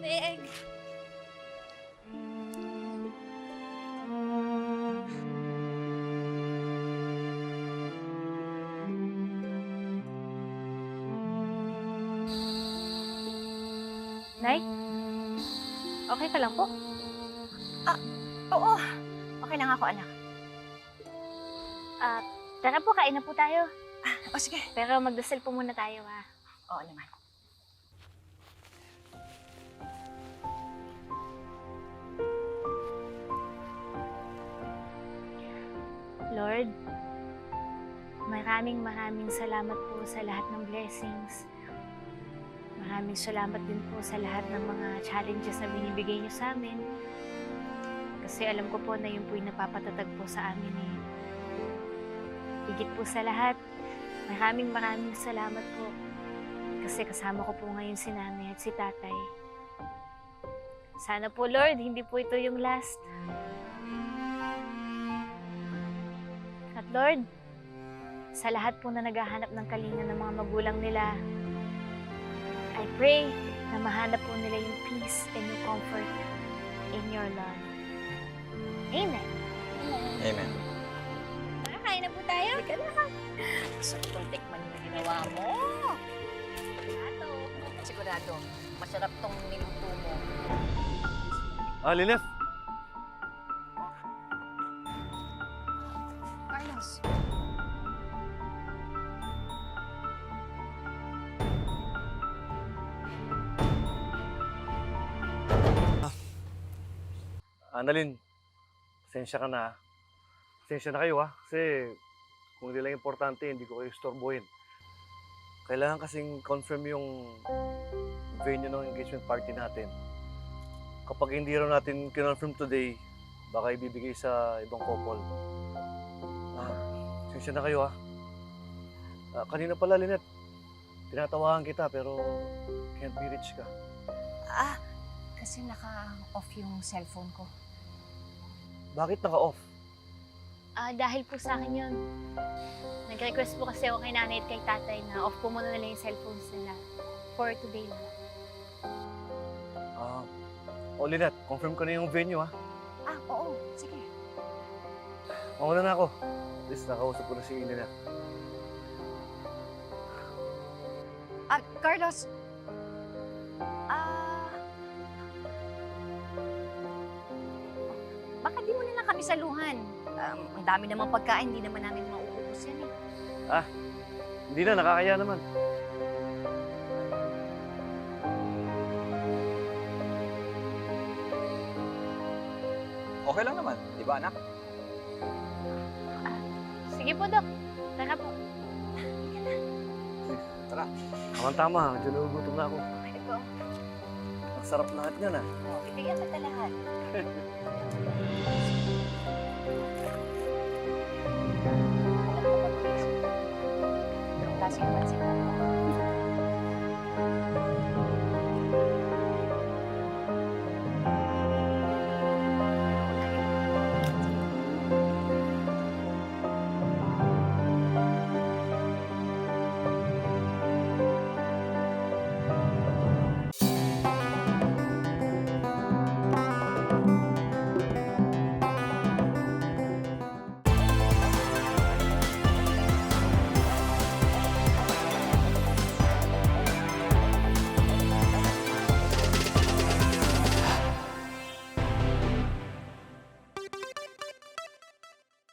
tubig. Nay? Okay ka lang po? Oo, okay lang ako, anak. Ah, tara po, kain na po tayo. O sige. Pero magdasal po muna tayo, ha? Oo naman. Lord, maraming maraming salamat po sa lahat ng blessings. Maraming salamat din po sa lahat ng mga challenges na binibigay niyo sa amin. Kasi alam ko po na yun po yung napapatatag po sa amin eh. Higit po sa lahat, maraming maraming salamat po. Kasi kasama ko po ngayon si nanay at si tatay. Sana po Lord, hindi po ito yung last. Lord, sa lahat po na naghahanap ng kalinga ng mga magulang nila, I pray na mahanap po nila yung peace and yung comfort in your love. Amen. Amen. Makakain na po tayo. Halika na. Gusto ko itong tikman yung ginawa mo. Sigurado. Sigurado. Masarap tong niluto mo. Ah, Linef! Annalyn, pasensya ka na. ah. Pasensya na kayo ha, kasi kung hindi lang importante, hindi ko kayo storbohin. Kailangan kasing confirm yung venue ng engagement party natin. Kapag hindi raw natin kinonfirm today, baka ibibigay sa ibang couple. Ah, pasensya na kayo ha. Ah, kanina pala, Lynette, tinatawagan kita pero can't be reached ka. Ah, kasi naka-off yung cellphone ko. Bakit naka-off? Ah, dahil po sa akin yun. Nag-request po kasi ako kay nanay at kay tatay na off po muna nila yung cellphones nila for today lang. Ah, o Lynette, confirm ko na yung venue ha. Ah, oo. Sige. Mauna na ako. At least nakausap ko na si Nina. Ah, Carlos. Ah... kami saluhan. Um, ang dami namang pagkain, hindi naman namin mauubos yan eh. Hindi na, nakakaya naman. Okay lang naman, di ba anak? Sige po, Dok. Tara po. Tama-tama, dyan nagugutom na ako. Ay, ito. Ang sarap lahat niyan ah. Oh, bibigyan kita lahat. Alam ko ba, Anong klase naman sila?